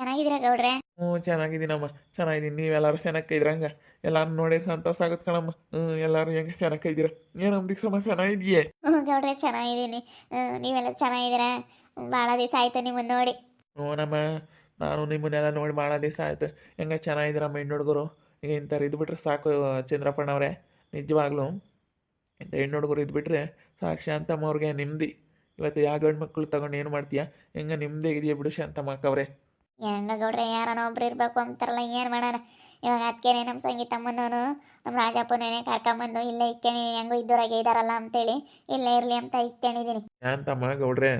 ಚೆನ್ನಾಗಿದ್ದೀರಾ ಗೌಡ್ರೆ? ಹ್ಞೂ ಚೆನ್ನಾಗಿದ್ದೀನಮ್ಮ. ಚೆನ್ನಾಗಿದ್ದೀನಿ. ನೀವೆಲ್ಲರೂ ಚೆನ್ನಾಗಿದ್ರಂಗ ಎಲ್ಲಾರು ನೋಡಿ ಸಂತೋಷ ಆಗುತ್ತೆ ಕಣಮ್ಮ. ಹ್ಞೂ ಎಲ್ಲರೂ ಹೆಂಗೆ ಚೆನ್ನಾಗಿದ್ದೀರ ಏನಮ್ಮ ದಿಕ್ಸಮ್ಮ ಚೆನ್ನಾಗಿದೆಯೇ ಹ್ಞೂ ಗೌಡ್ರೆ ಚೆನ್ನಾಗಿದ್ದೀನಿ. ನೀವೆಲ್ಲ ಚೆನ್ನಾಗಿದ್ದೀರಾ? ಭಾಳ ದಿವಸ ಆಯ್ತು ನಿಮ್ಮನ್ನು ನೋಡಿ. ಹ್ಞೂ ನಮ್ಮ ನಾನು ನಿಮ್ಮನ್ನೆಲ್ಲ ನೋಡಿ ಭಾಳ ದಿವಸ ಆಯಿತು. ಹೆಂಗೆ ಚೆನ್ನಾಗಿದ್ದೀರಮ್ಮ ಹೆಣ್ಣು ಹುಡುಗರು? ಈಗ ಇಂಥವ್ರು ಇದ್ಬಿಟ್ರೆ ಸಾಕು ಚಂದ್ರಪ್ಪಣ್ಣವ್ರೆ ನಿಜವಾಗ್ಲೂ ಇಂಥ ಹೆಣ್ಣು ಹುಡುಗರು ಇದ್ಬಿಟ್ರೆ ಸಾಕು ಶಾಂತಮ್ಮ ಅವ್ರಿಗೆ ನೆಮ್ಮದಿ ಇವತ್ತು ಯಾವ ಗಂಡು ಮಕ್ಕಳು ತಗೊಂಡು ಏನು ಮಾಡ್ತೀಯಾ? ಹೆಂಗೆ ನೆಮ್ಮದಿ ಇದೆಯಾ ಬಿಡು ಶಾಂತಮ್ಮ ಅಕ್ಕವ್ರೆ. ಹೆಂಗ ಗೌಡ್ರೆ ಯಾರನೋ ಒಬ್ರು ಇರ್ಬೇಕು ಅಂತಾರಲ್ಲ, ಏನು ಮಾಡೋಣ? ಇವಾಗ ಅದಕ್ಕೇನೆ ನಮ್ಮ ಸಂಗೀತಮ್ಮನೂ ನಮ್ಮ ರಾಜಪ್ಪನೇನೆ ಕರ್ಕೊಂಬಂದು ಇಲ್ಲೇ ಇಕ್ಕಣಿ ಹೆಂಗು ಇದ್ದೋರಾಗೆ ಇದಾರಲ್ಲ ಅಂತೇಳಿ ಇಲ್ಲೇ ಇರಲಿ ಅಂತ ಇಕ್ಕೊಂಡಿದ್ದೀನಿ ಶಾಂತಮ್ಮ ಗೌಡ್ರೆ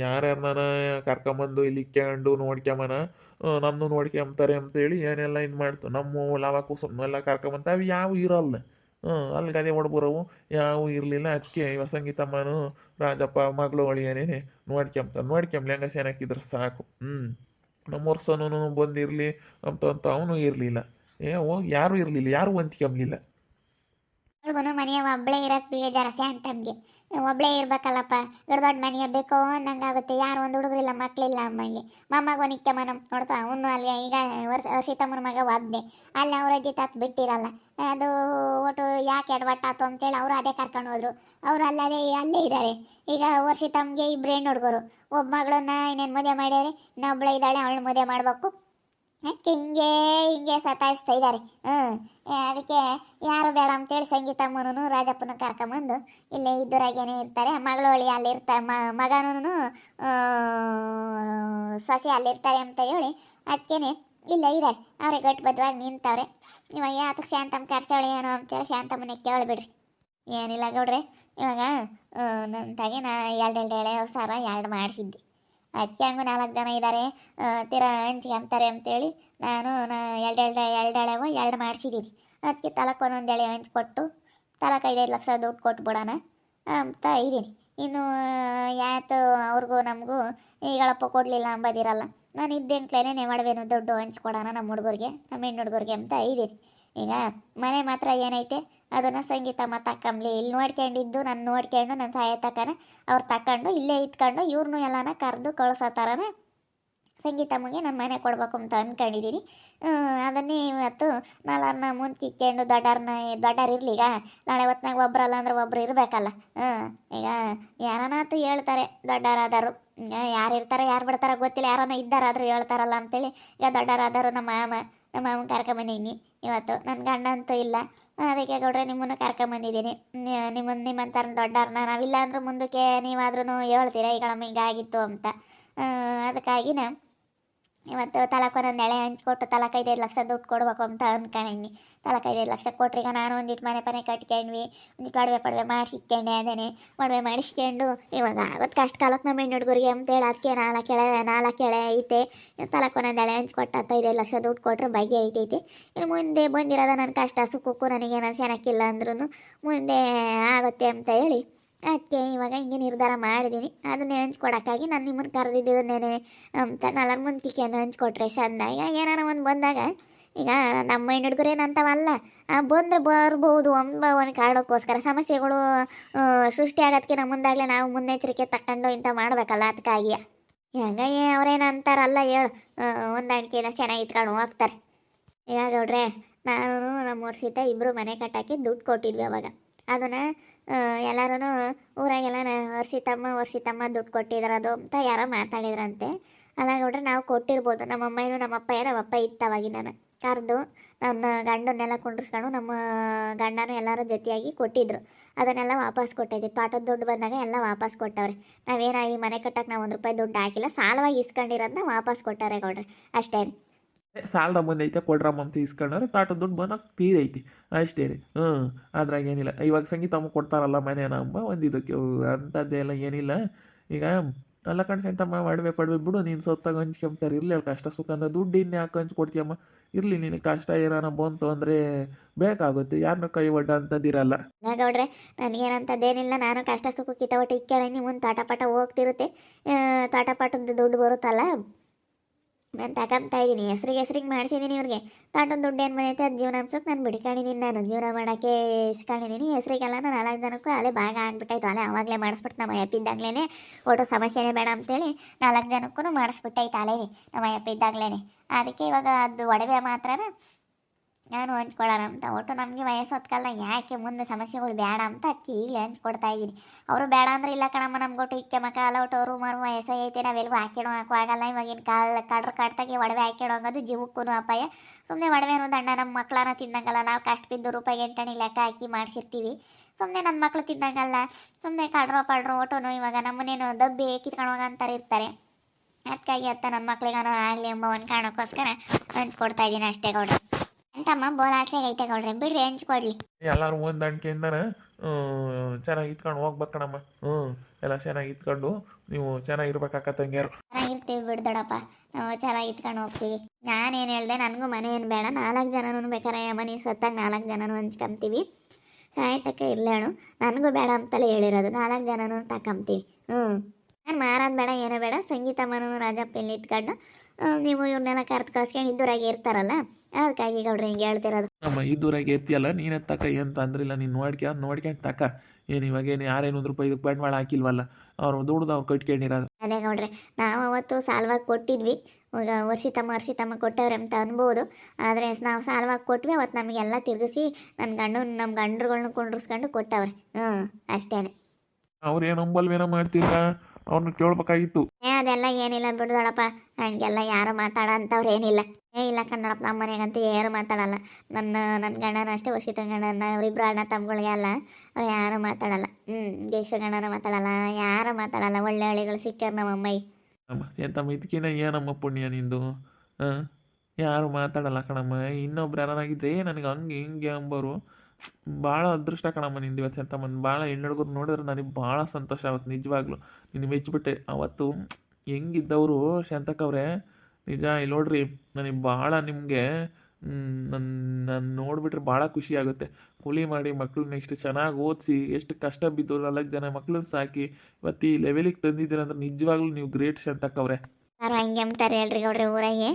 ಯಾರ್ಯಾರನ್ನ ಕರ್ಕೊಂಬಂದು ಇಲ್ಲಿ ಇಕ್ಕೊಂಡು ನೋಡ್ಕೊಂಬನ ನಮ್ಮನ್ನು ನೋಡ್ಕೊಂಬ್ತಾರೆ ಅಂತೇಳಿ ಏನೆಲ್ಲ ಇದು ಮಾಡ್ತು? ನಮ್ಮ ಲಾವ ಎಲ್ಲ ಕರ್ಕೊಂಬಂತ, ಅವು ಯಾವ ಇರಲ್ಲ. ಹ್ಞೂ ಅಲ್ಲಿ ಗದೆ ಹುಡುಗರವು ಯಾವ ಇರಲಿಲ್ಲ ಅದಕ್ಕೆ ಇವ ಸಂಗೀತಮ್ಮನು ರಾಜಪ್ಪ ಮಗಳು ಏನೇನೆ ನೋಡ್ಕೊಂಬ್ತಾರೆ ನೋಡ್ಕೊಂಬ್ಲಿ ಹಂಗ ಸೇನಾಕಿದ್ರೆ ಸಾಕು. ಹ್ಞೂ ನಮ್ಮ ವರ್ಷನೂ ಬಂದಿರಲಿ ಅಂತ ಅಂತ ಅವನು ಇರಲಿಲ್ಲ. ಏ ಹೋಗಿ ಯಾರೂ ಇರಲಿಲ್ಲ, ಯಾರು ಹೊಂದ್ಕೊಂಬ್ಲಿಲ್ಲ ಅವಳಿಗೂ ಮನೆಯ ಒಬ್ಬಳೇ ಇರಕ್ಕೆ ಬೇಜಾರಸೆ ಅಂತಮ್ಗೆ ಒಬ್ಬಳೇ ಇರ್ಬೇಕಲ್ಲಪ್ಪ. ದೊಡ್ಡ ದೊಡ್ಡ ಮನೆಯ ಬೇಕೋ ಅನ್ನಂಗಾಗುತ್ತೆ ಯಾರು ಒಂದು ಹುಡುಗರಿಲ್ಲ ಮಕ್ಕಳಿಲ್ಲ ಅಮ್ಮಂಗೆ. ಮೊಮ್ಮಗ ನಿತ್ಯ ಮನ ನೋಡ್ತಾ ಅವನು ಅಲ್ಲಿ, ಈಗ ಸೀತಮ್ಮನ ಮಗ ಒದ್ನೆ ಅಲ್ಲಿ ಅವ್ರ ಅಜ್ಜಿ ತಾತ ಬಿಟ್ಟಿರಲ್ಲ. ಅದು ಒಟ್ಟು ಯಾಕೆ ಎಡವಟ್ಟಾತು ಅಂತೇಳಿ ಅವರು ಅದೇ ಕರ್ಕೊಂಡು ಹೋದ್ರು. ಅವರು ಅಲ್ಲದೇ, ಅಲ್ಲೇ ಇದ್ದಾರೆ ಈಗ ವರ್ಷ ಇಬ್ಬರು ಹೆಣ್ಣು ಹುಡುಗರು ಒಬ್ಬ ಮಗಳನ್ನ ಇನ್ನೇನು ಮದುವೆ ಮಾಡ್ಯಾರೆ ಇನ್ನೊಬ್ಳು ಇದ್ದಾಳೆ, ಅವಳನ್ನ ಮದುವೆ ಮಾಡಬೇಕು. ಅದಕ್ಕೆ ಹಿಂಗೆ ಹಿಂಗೆ ಸತಾಯಿಸ್ತಾ ಇದ್ದಾರೆ ಹ್ಞೂ ಅದಕ್ಕೆ ಯಾರು ಬೇಡ ಅಂತೇಳಿ ಸಂಗೀತಮ್ಮನೂ ರಾಜಪ್ಪನ ಕರ್ಕೊಂಬಂದು ಇಲ್ಲೇ ಇದ್ದರಾಗೇನೆ ಇರ್ತಾರೆ. ಮಗಳು ಅಳಿ ಮ ಮಗನೂ ಸೊಸೆ ಅಲ್ಲಿರ್ತಾರೆ ಅಂತ ಹೇಳಿ ಅದಕ್ಕೇನೆ ಇಲ್ಲೇ ಇದೆ ಅವ್ರಿಗೆ ಗಟ್ಟಿಬದ್ಧವಾಗಿ ನಿಂತವ್ರೆ. ಇವಾಗ ಯಾತಕ್ಕೆ ಶಾಂತಮ್ಮ ಖರ್ಚೋಳಿ ಏನೋ ಅಂತೇಳಿ ಶಾಂತಮ್ಮನೆ ಕೇಳಿಬಿಡ್ರಿ. ಏನಿಲ್ಲ ಗೌಡ್ರೆ, ಇವಾಗ ನನ್ನ ತಾಗೆ ನಾ ಎರಡು ಎರಡು ಎಳೆ ಸಾರ ಎರಡು ಮಾಡಿಸಿದ್ದೆ. ಅದಕ್ಕೆ ಹಂಗೂ ನಾಲ್ಕು ಜನ ಇದ್ದಾರೆ ತೀರಾ ಅಂತಾರೆ ಅಂತೇಳಿ ನಾನು ಎರಡು ಎರಡು ಎರಡು ಎಳೆವು ಎರಡು ಮಾಡಿಸಿದ್ದೀನಿ ಅದಕ್ಕೆ ತಲಕ್ಕೆ ಒಂದೊಂದು ಎಳೆ ಹಂಚ್ಕೊಟ್ಟು ತಲಕ್ಕೆ ಐದೈದು ಲಕ್ಷ ದುಡ್ಡು ಕೊಟ್ಟು ಬಿಡೋಣ ಅಂತ ಇದ್ದೀನಿ. ಇನ್ನು ಯಾತು ಅವ್ರಿಗೂ ನಮಗೂ ಈಗಳಪ್ಪ ಕೊಡಲಿಲ್ಲ ಅಂಬೋದಿರಲ್ಲ. ನಾನು ಇದ್ದೇಂಟ್ಲೇನೆ ಮಾಡಬೇಕು ದುಡ್ಡು ಹಂಚ್ಕೊಡೋಣ ನಮ್ಮ ಹುಡುಗರಿಗೆ ನಮ್ಮ ಹೆಣ್ಣು ಹುಡುಗರಿಗೆ ಅಂತ ಇದ್ದೀನಿ. ಈಗ ಮನೆ ಮಾತ್ರ ಏನೈತೆ? ಅದನ್ನು ಸಂಗೀತಮ್ಮ ತಕ್ಕಂಬ್ಲಿ ಇಲ್ಲಿ ನೋಡ್ಕೊಂಡಿದ್ದು ನಾನು ನೋಡ್ಕೊಂಡು ನನ್ನ ಸಹಾಯ ತಕ್ಕನ ಅವ್ರು ತಕೊಂಡು ಇಲ್ಲೇ ಇತ್ಕೊಂಡು ಇವ್ರನ್ನೂ ಎಲ್ಲನ ಕರೆದು ಕಳ್ಸೋ ಸಂಗೀತ ಸಂಗೀತಮ್ಮಗೆ ನಮ್ಮ ಮನೆ ಕೊಡ್ಬೇಕು ಅಂತ ಅಂದ್ಕೊಂಡಿದ್ದೀನಿ ಅದನ್ನೇ ಇವತ್ತು ನಾಲ್ಕನ್ನ ಮುಂದೆ ಇಕ್ಕೊಂಡು ದೊಡ್ಡವ್ರನ್ನ ದೊಡ್ಡರು ಇರ್ಲಿ ಈಗ ನಾಳೆ ಹೊತ್ನಾಗ ಒಬ್ರಲ್ಲ ಅಂದ್ರೆ ಒಬ್ರು ಇರಬೇಕಲ್ಲ. ಹಾಂ ಈಗ ಯಾರನಾತು ಹೇಳ್ತಾರೆ ದೊಡ್ಡರಾದರು. ಯಾರು ಇರ್ತಾರೆ, ಯಾರು ಬಿಡ್ತಾರೋ ಗೊತ್ತಿಲ್ಲ ಯಾರನ್ನ ಇದ್ದಾರಾದರೂ ಹೇಳ್ತಾರಲ್ಲ ಅಂತೇಳಿ, ಈಗ ದೊಡ್ಡರಾದರು ನಮ್ಮ ಮಾಮ, ನಮ್ಮ ಮಾಮನ ಕರ್ಕೊಂಬಂದಿನಿ ಇವತ್ತು ನನ್ನ ಗಂಡ ಅಂತೂ ಇಲ್ಲ. ಅದಕ್ಕೆ ಗೌಡ್ರೆ ನಿಮ್ಮನ್ನು ಕರ್ಕೊಂಬಂದಿದ್ದೀನಿ. ನಿಮ್ಮನ್ನ ನಿಮ್ಮಂತಾರ ದೊಡ್ಡವ್ರನ್ನ ನಾವಿಲ್ಲ ಅಂದ್ರೆ ಮುಂದಕ್ಕೆ ನೀವಾದ್ರೂ ಹೇಳ್ತೀರಾ? ಈಗ ನಮ್ಮ ಹಿಂಗಾಗಿತ್ತು ಅಂತ. ಆ, ಅದಕ್ಕಾಗಿ ತಲಕ ಇವತ್ತು ತಲಕ್ಕೊಂದೊಂದು ಎಳೆ ಹಂಚ್ಕೊಟ್ಟು ತಲಕ್ ಐದೈದು ಲಕ್ಷ ದುಡ್ಡು ಕೊಡ್ಬೇಕು ಅಂತ ಅನ್ಕೊಂಡಿನಿ ತಲಕ್ ಐದೈದು ಲಕ್ಷ ಕೊಟ್ರೆ ಈಗ ನಾನು ಒಂದಿಟ್ಟು ಮನೆ ಪನೆ ಕಟ್ಕೊಂಡ್ವಿ ಒಂದಿಟ್ಟು ಒಡವೆ ಪಡವೆ ಮಾಡಿಸಿಕ್ಕೊಂಡೆ ಅದೇನೆ. ಒಡವೆ ಮಾಡಿಸ್ಕೊಂಡು ಇವಾಗ ಆಗೋದು ಕಷ್ಟ ಕಾಲಕ್ಕೆ ನಮ್ಮ ಹೆಣ್ಣು ಹುಡುಗರಿಗೆ ಅಂತೇಳಿ ಅದಕ್ಕೆ ನಾಲ್ಕು ಎಳೆ ನಾಲ್ಕು ಎಳೆ ಐತೆ. ತಲಕ್ ಒಂದೊಂದು ಎಳೆ ಹಂಚ್ಕೊಟ್ಟು ಹತ್ತು ಐದೈದು ಲಕ್ಷ ದುಡ್ಡು ಕೊಟ್ಟರೆ ಬಗೆ ಐತೈತಿ. ಇನ್ನು ಮುಂದೆ ಬಂದಿರೋದ ನನ್ನ ಕಷ್ಟ, ಸುಖಕ್ಕೂ ನನಗೇನು ಸೆನಕ್ಕಿಲ್ಲ ಅಂದ್ರೂ ಮುಂದೆ ಆಗುತ್ತೆ ಅಂತ ಹೇಳಿ ಅದಕ್ಕೆ ಇವಾಗ ಹಿಂಗೆ ನಿರ್ಧಾರ ಮಾಡಿದ್ದೀನಿ. ಅದನ್ನ ಹಂಚ್ಕೊಡೋಕ್ಕಾಗಿ ನಾನು ನಿಮ್ಮನ್ನು ನೆನೆ ಅಂತ ನಾಲ್ಕು ಮುಂದಿಕೆಯನ್ನು ಹಂಚ್ಕೊಟ್ರೆ ಚಂದ. ಈಗ ಏನಾರ ಒಂದು ಬಂದಾಗ ಈಗ ನಮ್ಮ ಹೆಣ್ಣು ಹುಡುಗರು ಏನಂತವಲ್ಲ ಆ, ಬಂದ್ರೆ ಬರ್ಬೋದು ಅಂಬ ಒಂದು ಕಾರಣಕ್ಕೋಸ್ಕರ. ಸಮಸ್ಯೆಗಳು ಸೃಷ್ಟಿ ಆಗೋದಕ್ಕಿಂತ ಮುಂದಾಗಲೇ ನಾವು ಮುನ್ನೆಚ್ಚರಿಕೆ ತಕೊಂಡು ಇಂಥ ಮಾಡಬೇಕಲ್ಲ ಅದಕ್ಕಾಗಿ ಹೆಂಗ ಅವ್ರೇನು ಅಂತಾರಲ್ಲ ಹೇಳು. ಹೊಂದಾಣಿಕೆನ ಚೆನ್ನಾಗಿ ಇಟ್ಕೊಂಡು ಹೋಗ್ತಾರೆ ಈಗ ಗೌಡ್ರೆ ನಾನು ನಮ್ಮ ಸೀತ ಇಬ್ಬರು ಮನೆ ಕಟ್ಟೋಕ್ಕೆ ದುಡ್ಡು ಕೊಟ್ಟಿದ್ವಿ ಅವಾಗ. ಅದನ್ನು ಎಲ್ಲರೂ ಊರಾಗೆಲ್ಲ ವರ್ಷಿತಮ್ಮ ವರ್ಷಿತಮ್ಮ ದುಡ್ಡು ಕೊಟ್ಟಿದ್ರದು ಅಂತ ಯಾರೋ ಮಾತಾಡಿದ್ರಂತೆ. ಅಲ್ಲ ಗೌಡ್ರೆ ನಾವು ಕೊಟ್ಟಿರ್ಬೋದು. ನಮ್ಮ ಅಮ್ಮನೂ ನಮ್ಮ ಅಪ್ಪ ನಮ್ಮ ಅಪ್ಪ ಇತ್ತವಾಗಿ ನಾನು. ಕರೆದು ನನ್ನ ಗಂಡನ್ನೆಲ್ಲ ಕುಂಡ್ರಿಸ್ಕೊಂಡು ನಮ್ಮ ಗಂಡನೂ ಎಲ್ಲರೂ ಜೊತೆಯಾಗಿ ಕೊಟ್ಟಿದ್ರು. ಅದನ್ನೆಲ್ಲ ವಾಪಸ್ ಕೊಟ್ಟಿದ್ವಿ ತೋಟದ ದುಡ್ಡು ಬಂದಾಗ ಎಲ್ಲ ವಾಪಸ್ ಕೊಟ್ಟವ್ರೆ. ನಾವೇನ ಈ ಮನೆ ಕಟ್ಟಕ್ಕೆ ನಾವು ಒಂದು ರೂಪಾಯಿ ದುಡ್ಡು ಹಾಕಿಲ್ಲ. ಸಾಲವಾಗಿ ಇಸ್ಕೊಂಡಿರೋದನ್ನ ವಾಪಸ್ ಕೊಟ್ಟಾರೆ ಗೌಡ್ರೆ. ಅಷ್ಟೇ ಸಾಲದ ಮುಂದೆ ಐತೆ ಕೊಡ್ರಮ್ಮ ಅಂತ ಇಸ್ಕೊಂಡ್ರೆ ತಾಟದ ದುಡ್ಡು ಬಂದಾಗ ತೀರೈತಿ ಅಷ್ಟೇ ರೀ. ಹ್ಞೂ ಅದ್ರಾಗ ಏನಿಲ್ಲ. ಇವಾಗ ಸಂಗೀತಮ್ಮ ಕೊಡ್ತಾರಲ್ಲ ಮನೇನ ಅಂಬ ಒಂದು ಇದಕ್ಕೆ ಅಂಥದ್ದೆಲ್ಲ ಏನಿಲ್ಲ. ಈಗ, ಅಲ್ಲ ಕಣ್ ಸಂತಮ್ಮ ಮಾಡ್ಬೇಕು ಪಡವೆ ಬಿಡು, ನೀನು ಸೊತ್ತಾಗ ಹಂಚ್ಕೊಂತಾರೆ ಇರಲಿ ಕಷ್ಟ ಸುಖ ಅಂದ್ರೆ ದುಡ್ಡು ಇನ್ನು ಯಾಕೆ ಹಂಚ್ಕೊಡ್ತೀಯಮ್ಮ? ಇರಲಿ, ನಿನಗೆ ಕಷ್ಟ ಏನಾರ ಬಂತು ಅಂದರೆ ಬೇಕಾಗುತ್ತೆ. ಯಾರನ್ನ ಕೈ ಒಡ್ಡ ಅಂತದಿರಲ್ಲ ಗೌಡ್ರೆ ನನಗೇನಂತದ್ದೇನಿಲ್ಲ ನಾನು ಕಷ್ಟ ಸುಖ ಒಟ್ಟು ಇಕ್ಕೇಳಿ ಮುಂದೆ ತಾಟಪಾಟ ಹೋಗ್ತಿರುತ್ತೆ. ತಾಟಪಾಟದ ದುಡ್ಡು ಬರುತ್ತಲ್ಲ? ನಾನು ತಗೊಂತಾ ಇದ್ದೀನಿ. ಹೆಸ್ರಿಗೆ ಹೆಸ್ರಿಗೆ ಮಾಡಿಸಿದ್ದೀನಿ ಇವ್ರಿಗೆ. ತಾಟೊಂದು ದುಡ್ಡು ಏನು ಬಂದೈತೆ ಅದು ಜೀವನ ಅನ್ಸೋಕೆ ನಾನು ಬಿಡ್ಕೊಂಡಿದ್ದೀನಿ ನಾನು. ಜೀವನ ಮಾಡೋಕ್ಕೆ ಇಸ್ಕೊಂಡಿದ್ದೀನಿ ಹೆಸ್ರಿಗೆಲ್ಲ ನಾನು ನಾಲ್ಕು ಜನಕ್ಕೂ ಅಲ್ಲೇ ಭಾಗ ಆಗ್ಬಿಟ್ಟಾಯ್ತು ಅಲ್ಲೇ ಅವಾಗಲೇ ಮಾಡಿಸ್ಬಿಟ್ಟು ನಮ್ಮ ಅಯ್ಯಪ್ಪ ಇದ್ದಾಗಲೇ ಒಟ್ಟು ಸಮಸ್ಯೆನೇ ಬೇಡ ಅಂತೇಳಿ ನಾಲ್ಕು ಜನಕ್ಕೂ ಮಾಡಿಸ್ಬಿಟ್ಟೈತೆ ಅಲ್ಲೇ ನಮ್ಮ ಅಯ್ಯಪ್ಪ ಇದ್ದಾಗಲೇ ಅದಕ್ಕೆ ಇವಾಗ ಅದು ಒಡವೆ ಮಾತ್ರನ ನಾನು ಹಂಚ್ಕೊಳ್ಳೋಣ ಅಂತ. ಒಟ್ಟು ನಮಗೆ ವಯಸ್ಸು ಹೊತ್ಕಲ್ಲ, ಯಾಕೆ ಮುಂದೆ ಸಮಸ್ಯೆಗಳು ಬೇಡ ಅಂತ ಅಕ್ಕಿ ಇಲ್ಲಿ ಹಂಚ್ಕೊಡ್ತಾ ಇದ್ದೀನಿ. ಅವರು ಬೇಡ ಅಂದ್ರೆ ಇಲ್ಲ ಕಣಮ್ಮ, ನಮ್ಗೆ ಒಟ್ಟು ಇಕ್ಕೆ ಮಕ್ಕ ಒಟ್ಟು ಅವರು ಮರು ವಯಸ್ಸು ಐತೆ ನಾವೆಲ್ಗೂ ಹಾಕ್ಯಣೋ, ಹಾಕೋ, ಆಗಲ್ಲ. ಇವಾಗಿನ ಕಾಲ, ಕಡ್ರ ಕಾಡ್ತಾಗೆ ಒಡವೆ ಹಾಕಿಡೋ ಅನ್ನೋದು ಜೀವಕ್ಕೂ ಅಪಾಯ. ಸುಮ್ಮನೆ ಒಡವೆನೂ ಅಣ್ಣ ನಮ್ಮ ಮಕ್ಕಳನ್ನ ತಿನ್ನಂಗಲ್ಲ ನಾವು ಕಷ್ಟ ಬಿದ್ದು ರೂಪಾಯಿ ಎಂಟಣಿ ಲೆಕ್ಕ ಹಾಕಿ ಮಾಡಿಸಿರ್ತೀವಿ. ಸುಮ್ಮನೆ ನನ್ನ ಮಕ್ಕಳು ತಿನ್ನಂಗಲ್ಲ ಸುಮ್ಮನೆ ಕಡ್ರೋ, ಪಡ್ರೋ, ಒಟ್ಟುನು ಇವಾಗ ನಮ್ಮನೇನು ದಬ್ಬಿ ಕಿತ್ಕೊಂಡು ಹೋಗಂತಾರೆ ಇರ್ತಾರೆ. ಅದಕ್ಕಾಗಿ ಅತ್ತ ನನ್ನ ಮಕ್ಳಿಗಾನು ಆಗಲಿ ಎಂಬ ಒಂದು ಕಾರಣಕ್ಕೋಸ್ಕರ ಹಂಚ್ಕೊಡ್ತಾ ಇದ್ದೀನಿ ಅಷ್ಟೇ ಗೌಡ್ರೆ. ಎಂತಮ್ಮ ಬೋಲ್ ಆಸೆ ಐತೆ ಕೊಡ್ರಿ ಬಿಡ್ರಿ ಹಂಚ್ಕೊಡ್ಲಿ ಎಲ್ಲರೂ ಒಂದು ಅಂಟಿಕೆಯಿಂದನ ಚೆನ್ನಾಗಿ ಇತ್ಕೊಂಡು ಹೋಗ್ಬೇಕು ಕಣಮ್ಮ. ಹ್ಞೂ ಎಲ್ಲ ಚೆನ್ನಾಗಿ ಇತ್ಕೊಂಡು ನೀವು ಚೆನ್ನಾಗಿರ್ಬೇಕಾಕ ತಂಗಿಯರು. ಚೆನ್ನಾಗಿರ್ತೀವಿ ಬಿಡು ದೊಡಪ್ಪ ನಾವು ಚೆನ್ನಾಗಿ ಇತ್ಕೊಂಡು ಹೋಗ್ತೀವಿ. ನಾನೇನು ಹೇಳ್ದೆ ನನಗೂ ಮನೆ ಏನು ಬೇಡ. ನಾಲ್ಕು ಜನನೂ ಬೇಕಾರೆ ಮನೆ ಸತ್ತಾಗ ನಾಲ್ಕು ಜನನೂ ಹಂಚ್ಕೊಂತೀವಿ. ಸಾಯ್ತಕ್ಕ ಇರ್ಲೇಣು ನನಗೂ ಬೇಡ ಅಂತಲೇ ಹೇಳಿರೋದು. ನಾಲ್ಕು ಜನನೂ ತಕೊಂತೀವಿ. ಹ್ಞೂ ನಾನು ಮಾರಾದ ಬೇಡ ಏನೋ ಬೇಡ. ಸಂಗೀತಮ್ಮನೂ ರಾಜಪ್ಪ ಇಲ್ಲಿ ಇತ್ಕೊಂಡು ನೀವು ಇವ್ರನ್ನೆಲ್ಲ ಕರೆದು ಕಳ್ಸ್ಕೊಂಡು ಇದ್ದೂರಾಗೆ ಇರ್ತಾರಲ್ಲ? ಅದಕ್ಕಾಗಿ ಗೌಡ್ರಿ ಹಿಂಗೆ ಹೇಳ್ತಿರೋದು ನಮ್ಮ ದೂರಾಗಿ ಎತ್ತಿಯಲ್ಲ ನೀನೇ ತಕ ಏನು ತಂದ್ರಿಲ್ಲ ನೀನ್ ನೋಡ್ಕೆ ನೋಡ್ಕೊಂಡು ತಕ. ಏನ್ ಇವಾಗ ಏನು ಯಾರೇನು ಒಂದು ರೂಪಾಯಿ ಇದಕ್ಕೆ ಬಂಡವಾಳ ಹಾಕಿಲ್ವಲ್ಲ ಅವ್ರು ದುಡ್ದು ಅವ್ರು ಕಟ್ಕೊಂಡಿರೋದು ಅದೇ ಗೌಡ್ರೆ ನಾವು ಅವತ್ತು ಸಾಲವಾಗಿ ಕೊಟ್ಟಿದ್ವಿ. ಈಗ ವರ್ಷಿತಮ್ಮ ವರ್ಷಿತಮ್ಮ ಕೊಟ್ಟವ್ರೆ ಅಂತ ಅನ್ಬೋದು. ಆದ್ರೆ ನಾವು ಸಾಲವಾಗಿ ಕೊಟ್ವಿ ಅವತ್ತು ನಮಗೆಲ್ಲ ತಿರುಗಿಸಿ ನನ್ನ ಗಂಡು ನಮ್ಮ ಗಂಡ್ರುಗಳ್ನ ಕೊಂಡ್ರಸ್ಕೊಂಡು ಕೊಟ್ಟವ್ರೆ. ಹ್ಞೂ ಅಷ್ಟೇನೆ. ಅವ್ರು ಏನು ಅಂಬಲ್ವೇನೋ ಮಾಡ್ತೀರಾ ಅವ್ರನ್ನ ಕೇಳ್ಬೇಕಾಗಿತ್ತು. ಏ ಅದೆಲ್ಲ ಏನಿಲ್ಲ ಬಿಡು ದೊಡಪ್ಪ ಹಂಗೆಲ್ಲ ಯಾರು ಮಾತಾಡೋ ಅಂಥವ್ರು ಏನಿಲ್ಲ. ಏ ಇಲ್ಲ ಕಣ್ಣಪ್ಪ ನಮ್ಮ ಮನೆಗಂತೂ ಯಾರು ಮಾತಾಡಲ್ಲ. ನನ್ನ ನನ್ನ ಗಂಡನ ಅಷ್ಟೇ ವರ್ಷಿತ ಗಂಡನ ಅವರಿಬ್ರು ಅಣ್ಣ ತಮ್ಮಗಳಿಗೆ ಅಲ್ಲ. ಅವ್ರು ಯಾರು ಮಾತಾಡಲ್ಲ. ಹ್ಞೂ ದೇಶ ಗಂಡನ ಮಾತಾಡಲ್ಲ. ಯಾರು ಮಾತಾಡಲ್ಲ. ಒಳ್ಳೆ ಹಳ್ಳಿಗಳು ಸಿಕ್ಕ್ಯಾರ ನಮ್ಮ ಅಮ್ಮಯ್ಯ ತಮ್ಮ ಎಂತಮ್ಮ ಏನಮ್ಮ ಪುಣ್ಯ ನಿಂದು? ಹಾಂ? ಯಾರು ಮಾತಾಡಲ್ಲ ಕಣಮ್ಮ. ಇನ್ನೊಬ್ರು ಯಾರಾಗಿದ್ರೆ ನನಗೆ ಹಂಗೆ ಹಿಂಗೆ ಅಂಬೋರು. ಭಾಳ ಅದೃಷ್ಟ ಕಣಮ್ಮ ನಿಂದು ಇವತ್ತು ಎಂತಮ್ಮ ಭಾಳ ಹೆಣ್ಣು ಹುಡುಗರು ನೋಡಿದ್ರೆ ನನಗೆ ಭಾಳ ಸಂತೋಷ ಆವತ್ತು ನಿಜವಾಗ್ಲೂ. ನಿನ್ನ ಮೆಚ್ಚಿಬಿಟ್ಟೆ. ಅವತ್ತು ಹೆಂಗಿದ್ದವರು ಶಾಂತಕ್ಕವ್ರೆ ನಿಜ ಇಲ್ಲಿ ನೋಡ್ರಿ, ನನಗೆ ಭಾಳ ನಿಮಗೆ ನನ್ನ ನಾನು ನೋಡಿಬಿಟ್ರೆ ಭಾಳ ಖುಷಿ ಆಗುತ್ತೆ. ಕೂಲಿ ಮಾಡಿ ಮಕ್ಕಳನ್ನ ಎಷ್ಟು ಚೆನ್ನಾಗಿ ಓದಿಸಿ, ಎಷ್ಟು ಕಷ್ಟ ಬಿದ್ದು ನಾಲ್ಕು ಜನ ಮಕ್ಕಳನ್ನ ಸಾಕಿ, ಇವತ್ತು ಈ ಲೆವೆಲಿಗೆ ತಂದಿದ್ದೀರಂದ್ರೆ ನಿಜವಾಗ್ಲೂ ನೀವು ಗ್ರೇಟ್ ಶಾಂತಕ್ಕವ್ರೆ ಯಾರು ಹಂಗೆ ಅಂತಾರೆ ಹೇಳ್ರಿ ಗೌಡ್ರಿ ಊರಾಗೆ?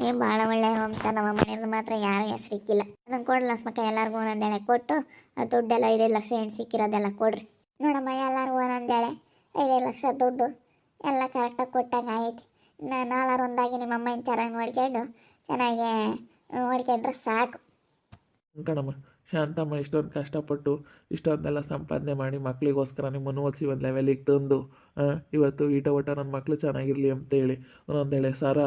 ಏ ಭಾಳ ಒಳ್ಳೆ ಅಂತ ನಮ್ಮ ಮನೆಯಲ್ಲಿ ಮಾತ್ರ ಯಾರು ಹೆಸರಿಕ್ಕಿಲ್ಲ ಅದನ್ನು ಕೊಡಲ್ಲ ಎಲ್ಲರಿಗೂ ಒಂದೊಂದೇಳೆ ಕೊಟ್ಟು ಆ ದುಡ್ಡೆಲ್ಲ ಐದೈದು ಲಕ್ಷ ಏನು ಸಿಕ್ಕಿರೋದೆಲ್ಲ ಕೊಡ್ರಿ. ನೋಡಮ್ಮ, ಎಲ್ಲರಿಗೂ ಒಂದೊಂದೇಳೆ ಐದೈದು ಲಕ್ಷ ದುಡ್ಡು ಎಲ್ಲ ಕರೆಕ್ಟಾಗಿ ಕೊಟ್ಟಂಗೆ ಆಯ್ತು. ನಾಲ್ವರು ಒಂದಾಗಿ ನಿಮ್ಮ ಅಮ್ಮನ ಚೆನ್ನಾಗಿ ನೋಡ್ಕೊಂಡು ಚೆನ್ನಾಗಿ, ನೋಡ್ಕೊಂಡ್ರೆ ಸಾಕು. ಕಣಮ್ಮ. ಶಾಂತಮ್ಮ ಇಷ್ಟೊಂದು ಕಷ್ಟಪಟ್ಟು ಇಷ್ಟೊಂದೆಲ್ಲ ಸಂಪಾದನೆ ಮಾಡಿ ಮಕ್ಕಳಿಗೋಸ್ಕರ ನಿಮ್ಮನ್ನು ಓದಿಸಿ ಒಂದು ಲೆವೆಲಿಗೆ ತಂದು ಇವತ್ತು ಈಟ ಊಟ ನನ್ನ ಮಕ್ಕಳು ಚೆನ್ನಾಗಿರಲಿ ಅಂತೇಳಿ. ಒಂದೊಂದೇಳೆ, ಸರ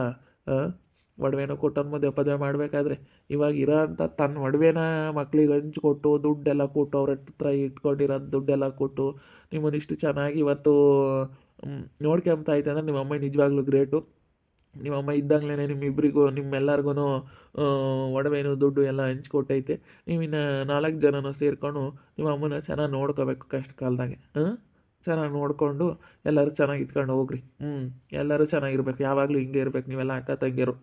ಒಡವೆನ ಕೊಟ್ಟನ ಮದುವೆ ಪದವೆ ಮಾಡಬೇಕಾದ್ರೆ ಇವಾಗ ಇರೋ ಅಂಥ ತನ್ನ ಒಡವೆನ ಮಕ್ಳಿಗೆ ಹಂಚ್ಕೊಟ್ಟು ದುಡ್ಡೆಲ್ಲ ಕೊಟ್ಟು, ಅವ್ರ ಹತ್ರ ಇಟ್ಕೊಂಡಿರೋ ದುಡ್ಡೆಲ್ಲ ಕೊಟ್ಟು ನಿಮ್ಮನ್ನು ಇಷ್ಟು ಚೆನ್ನಾಗಿ ಇವತ್ತು ನೋಡ್ಕೊಂಬ್ತಾ ಐತೆ ಅಂದರೆ ನಿಮ್ಮ ಅಮ್ಮ ನಿಜವಾಗ್ಲೂ ಗ್ರೇಟು. ನಿಮ್ಮ ಅಮ್ಮ ಇದ್ದಾಗಲೇ ನಿಮ್ಮಿಬ್ಬರಿಗೂ ನಿಮ್ಮೆಲ್ಲರಿಗೂ ಒಡವೆನು ದುಡ್ಡು ಎಲ್ಲ ಹಂಚ್ಕೊಟ್ಟೈತೆ. ನೀವಿನ್ನು ನಾಲ್ಕು ಜನನೂ ಸೇರಿಕೊಂಡು ನಿಮ್ಮ ಅಮ್ಮನ ಚೆನ್ನಾಗಿ ನೋಡ್ಕೋಬೇಕು ಕಷ್ಟ ಕಾಲದಾಗೆ ಹಾಂ ಚೆನ್ನಾಗಿ ನೋಡಿಕೊಂಡು ಎಲ್ಲರೂ ಚೆನ್ನಾಗಿ ಇದ್ಕೊಂಡು ಹೋಗ್ರಿ. ಹ್ಞೂ ಎಲ್ಲರೂ ಚೆನ್ನಾಗಿರ್ಬೇಕು. ಯಾವಾಗಲೂ ಹಿಂಗೆ ಇರ್ಬೇಕು. ನೀವೆಲ್ಲ ಅಕ್ಕ ತಂಗಿಯರು.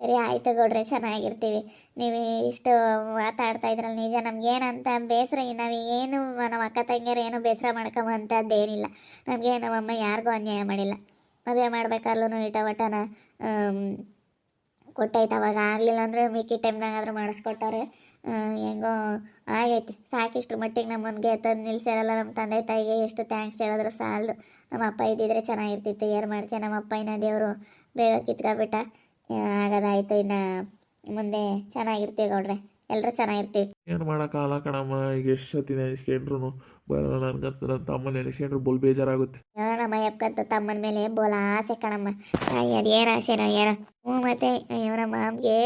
ಸರಿ ಆಯಿತು ಗೌಡ್ರೆ, ಚೆನ್ನಾಗಿರ್ತೀವಿ. ನೀವು ಇಷ್ಟು ಮಾತಾಡ್ತಾ ಇದ್ರಲ್ಲ ನಿಜ, ನಮ್ಗೇನಂತ ಬೇಸರ ನಾವು ಏನು, ನಮ್ಮ ಅಕ್ಕ ತಂಗಿಯರು ಏನು ಬೇಸರ ಮಾಡ್ಕೊಂಬಂಥದ್ದು ಏನಿಲ್ಲ ನಮಗೆ ನಮ್ಮಮ್ಮ ಯಾರಿಗೂ ಅನ್ಯಾಯ ಮಾಡಿಲ್ಲ. ಮದುವೆ ಮಾಡ್ಬೇಕಾದ್ರೂ ಇಟ ಒಟ್ಟಾನ ಕೊಟ್ಟೈತೆ ಅವಾಗ. ಆಗಲಿಲ್ಲ ಅಂದರೆ ಮಿಕ್ಕಿ ಟೈಮ್ನಾಗ ಆದರೂ ಮಾಡಿಸ್ಕೊಟ್ಟವ್ರೆ. ಹೆಂಗೋ ಆಗೈತಿ. ಸಾಕಿಷ್ಟು ಮಟ್ಟಿಗೆ ನಮ್ಮನಿಗೆ ತಂದು ನಿಲ್ಸಿರಲ್ಲ ನಮ್ಮ ತಂದೆ ತಾಯಿಗೆ. ಎಷ್ಟು ಥ್ಯಾಂಕ್ಸ್ ಹೇಳಿದ್ರು ಸಾಲದು. ನಮ್ಮ ಅಪ್ಪ ಇದ್ದಿದ್ರೆ ಚೆನ್ನಾಗಿರ್ತಿತ್ತು. ಏನು ಮಾಡ್ತೀಯ? ನಮ್ಮ ಅಪ್ಪ ದೇವರು ಬೇಗ ಕಿತ್ಕೊಬಿಟ್ಟ ಆಗೋದಾಯ್ತು. ಇನ್ನು ಮುಂದೆ ಚೆನ್ನಾಗಿರ್ತೀವಿ ಗೌಡ್ರೆ. ಎಲ್ಲರೂ ಚೆನ್ನಾಗಿರ್ತೀವಿ. ಏನು ಮಾಡೋಕ್ಕಾಗಲ್ಲ ಕಣಮ್ಮ ಈಗ ಎಷ್ಟು ಸತಿ ನೆನೆಸ್ಕೊಂಡ್ರು ಬರೋಣ ನನ್ಗಂತ ನನ್ನ ತಮ್ಮ ನೆನೆಸ್ಕೊಂಡ್ರು ಬೋಲ್ ಬೇಜಾರಾಗುತ್ತೆ. ಏನಮ್ಮ ನಮ್ಮ ಅಕ್ಕಂತ ತಮ್ಮನ ಮೇಲೆ ಬೋಲ ಆಸೆ ಕಣಮ್ಮ. ಅಯ್ಯ ಅದೇನು ಆಸೆನೋ ಏನೋ ಹ್ಞೂ ಮತ್ತೆ ಅಯ್ಯೋ ನಮ್ಮ ಮಾಮ್ಗೆ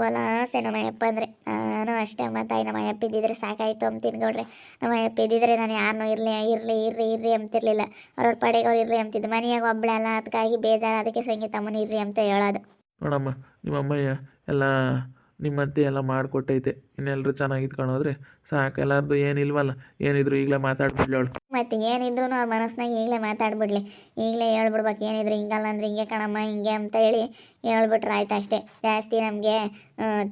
ಬೋಲ ಆಸೆ ನಮ್ಮ ಅಯ್ಯಪ್ಪ ಅಂದರೆ. ನಾನು ಅಷ್ಟೇ ಅಮ್ಮ ತಾಯಿ ನಮ್ಮ ಅಯ್ಯಪ್ಪ ಇದ್ದಿದ್ರೆ ಸಾಕಾಯ್ತು ಅಂತ ಗೌಡ್ರೆ. ನಮ್ಮ ಅಯ್ಯಪ್ಪ ಇದ್ದಿದ್ರೆ ನಾನು ಯಾರನ್ನೂ ಇರಲಿ ಇರಲಿ ಇರ್ರಿ ಇರ್ರಿ ಅಂತಿರ್ಲಿಲ್ಲ ಅವ್ರವ್ರ ಪಾಡಿಗೆ ಅವ್ರು ಇರಲಿ ಅಂತಿದ್ದು ಮನೆಯಾಗ ಒಬ್ಬಳೆ ಅಲ್ಲ ಅದಕ್ಕಾಗಿ ಬೇಜಾರು ಅದಕ್ಕೆ ಸಂಗೀತ ಅಮ್ಮನ ಇರ್ರಿ ಅಂತ ಹೇಳೋದು. ನೋಡಮ್ಮ ನಿಮ್ಮ ಅಮ್ಮಯ್ಯ ಎಲ್ಲ ನಿಮ್ಮಂತೆ ಎಲ್ಲ ಮಾಡಿಕೊಟ್ಟೈತೆ. ಇನ್ನೆಲ್ಲರೂ ಚೆನ್ನಾಗಿ ಇದ್ಕೊಂಡು ಹೋದ್ರೆ ಸಾಕು ಎಲ್ಲರದ್ದು ಏನಿಲ್ವಲ್ಲ ಏನಿದ್ರು ಈಗಲೇ ಮಾತಾಡ್ಬಿಡ್ಲವಳು ಮತ್ತೆ ಏನಿದ್ರು ಅವ್ರ ಮನಸ್ಸಿನಾಗ ಈಗಲೇ ಮಾತಾಡ್ಬಿಡ್ಲಿ. ಈಗಲೇ ಹೇಳ್ಬಿಡ್ಬೇಕು. ಏನಿದ್ರು ಹಿಂಗಲ್ಲ ಅಂದ್ರೆ ಹಿಂಗೆ ಕಣಮ್ಮ, ಹಿಂಗೆ ಅಂತ ಹೇಳಿ ಹೇಳ್ಬಿಟ್ರೆ ಆಯ್ತು ಅಷ್ಟೇ. ಜಾಸ್ತಿ ನಮಗೆ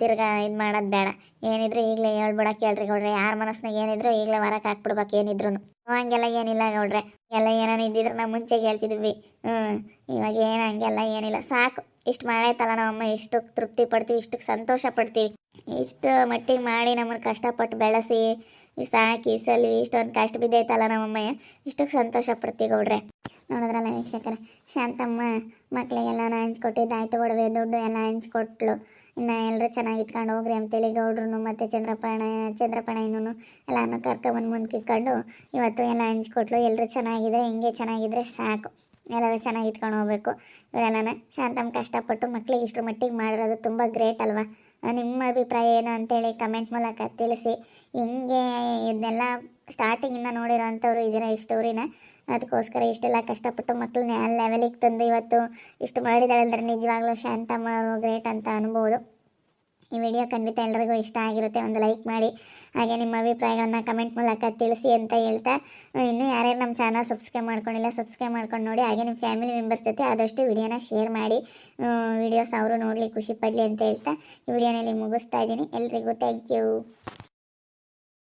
ತಿರ್ಗಾ ಇದು ಮಾಡೋದು ಬೇಡ. ಏನಿದ್ರು ಈಗಲೇ ಹೇಳ್ಬಿಡಕ್ಕೆ ಹೇಳ್ರಿ ಗೌಡ್ರೆ. ಯಾರ ಮನಸ್ಸಿನಾಗ ಏನಿದ್ರು ಈಗಲೇ ಹೊರಕ್ಕೆ ಹಾಕ್ಬಿಡ್ಬೇಕು ಏನಿದ್ರು ಹಂಗೆಲ್ಲ ಏನಿಲ್ಲ ಗೌಡ್ರೆ. ಎಲ್ಲ ಏನಾನ ಇದ್ದಿದ್ರೆ ನಾವು ಮುಂಚೆಗೆ ಹೇಳ್ತಿದ್ವಿ. ಹ್ಞೂ ಇವಾಗ ಏನು ಹಂಗೆಲ್ಲ ಏನಿಲ್ಲ. ಸಾಕು. ಇಷ್ಟು ಮಾಡೈತಲ್ಲ ನಮ್ಮಮ್ಮ ಎಷ್ಟು ತೃಪ್ತಿ ಪಡ್ತೀವಿ ಇಷ್ಟಕ್ಕೆ ಸಂತೋಷ ಪಡ್ತೀವಿ. ಇಷ್ಟು ಮಟ್ಟಿಗೆ ಮಾಡಿ ನಮ್ಮನ್ನು ಕಷ್ಟಪಟ್ಟು ಬೆಳೆಸಿ, ಇಷ್ಟು ಸಾಕಿ ಸಲ್ವಿ ಇಷ್ಟೊಂದು ಕಷ್ಟ ಬಿದ್ದೈತಲ್ಲ ನಮ್ಮಮ್ಮ ಇಷ್ಟಕ್ಕೆ ಸಂತೋಷ ಪಡ್ತೀವಿ ಗೌಡ್ರೆ. ನೋಡಿದ್ರಲ್ಲ ವೀಕ್ಷಕರ, ಶಾಂತಮ್ಮ ಮಕ್ಕಳಿಗೆಲ್ಲ ಹಂಚ್ಕೊಟ್ಟಿದ್ದು ಆಯ್ತು ಒಡವೆ ದುಡ್ಡು ಎಲ್ಲ ಹಂಚ್ಕೊಟ್ಲು. ಇನ್ನು ಎಲ್ಲರೂ ಚೆನ್ನಾಗಿ ಇಟ್ಕೊಂಡು ಹೋಗ್ರಿ ಅಂತೇಳಿ ಗೌಡ್ರು ಮತ್ತು ಚಂದ್ರಪಾಣ ಚಂದ್ರಪಾಣ ಇನ್ನೂ ಎಲ್ಲನೂ ಕರ್ಕೊಂಬಂದು ಮುಂದೆ ಇಟ್ಕೊಂಡು ಇವತ್ತು ಎಲ್ಲ ಹಂಚ್ಕೊಟ್ಲು. ಎಲ್ಲರೂ ಚೆನ್ನಾಗಿದ್ರೆ, ಹಿಂಗೆ ಚೆನ್ನಾಗಿದ್ರೆ ಸಾಕು. ಎಲ್ಲರೂ ಚೆನ್ನಾಗಿ ಇಟ್ಕೊಂಡು ಹೋಗ್ಬೇಕು. ಇವರೆಲ್ಲನ ಶಾಂತಮ್ಮ ಕಷ್ಟಪಟ್ಟು ಮಕ್ಳಿಗೆ ಇಷ್ಟರ ಮಟ್ಟಿಗೆ ಮಾಡಿರೋದು ತುಂಬ ಗ್ರೇಟ್ ಅಲ್ವಾ? ನಿಮ್ಮ ಅಭಿಪ್ರಾಯ ಏನು ಅಂತೇಳಿ ಕಮೆಂಟ್ ಮೂಲಕ ತಿಳಿಸಿ. ಹಿಂಗೆ ಇದನ್ನೆಲ್ಲ ಸ್ಟಾರ್ಟಿಂಗಿಂದ ನೋಡಿರೋ ಅಂಥವ್ರು ಇದೀರ ಈ ಸ್ಟೋರಿನ ಅದಕ್ಕೋಸ್ಕರ ಇಷ್ಟೆಲ್ಲ ಕಷ್ಟಪಟ್ಟು ಮಕ್ಕಳನ್ನ ಲೆವೆಲಿಗೆ ತಂದು ಇವತ್ತು ಇಷ್ಟು ಮಾಡಿದಾಳೆ ಅಂದರೆ ನಿಜವಾಗ್ಲೂ ಶಾಂತಮ್ಮ ಗ್ರೇಟ್ ಅಂತ ಅನ್ಬೋದು. ಈ ವಿಡಿಯೋ ಖಂಡಿತ ಎಲ್ಲರಿಗೂ ಇಷ್ಟ ಆಗಿರುತ್ತೆ, ಒಂದು ಲೈಕ್ ಮಾಡಿ. ಹಾಗೆ ನಿಮ್ಮ ಅಭಿಪ್ರಾಯಗಳನ್ನ ಕಮೆಂಟ್ ಮೂಲಕ ತಿಳಿಸಿ ಅಂತ ಹೇಳ್ತಾ ಇನ್ನೂ ಯಾರ್ಯಾರು ನಮ್ಮ ಚಾನಲ್ ಸಬ್ಸ್ಕ್ರೈಬ್ ಮಾಡ್ಕೊಂಡಿಲ್ಲ ಸಬ್ಸ್ಕ್ರೈಬ್ ಮಾಡ್ಕೊಂಡು ನೋಡಿ, ಹಾಗೆ ನಿಮ್ಮ ಫ್ಯಾಮಿಲಿ ಮೆಂಬರ್ಸ್ ಜೊತೆ ಆದಷ್ಟು ವಿಡಿಯೋನ ಶೇರ್ ಮಾಡಿ ವಿಡಿಯೋಸ್ ಅವರು ನೋಡಲಿ ಖುಷಿ ಪಡಲಿ ಅಂತ ಹೇಳ್ತಾ, ಈ ವಿಡಿಯೋನಲ್ಲಿ ಮುಗಿಸ್ತಾ ಇದ್ದೀನಿ. ಎಲ್ರಿಗೂ ಥ್ಯಾಂಕ್ ಯು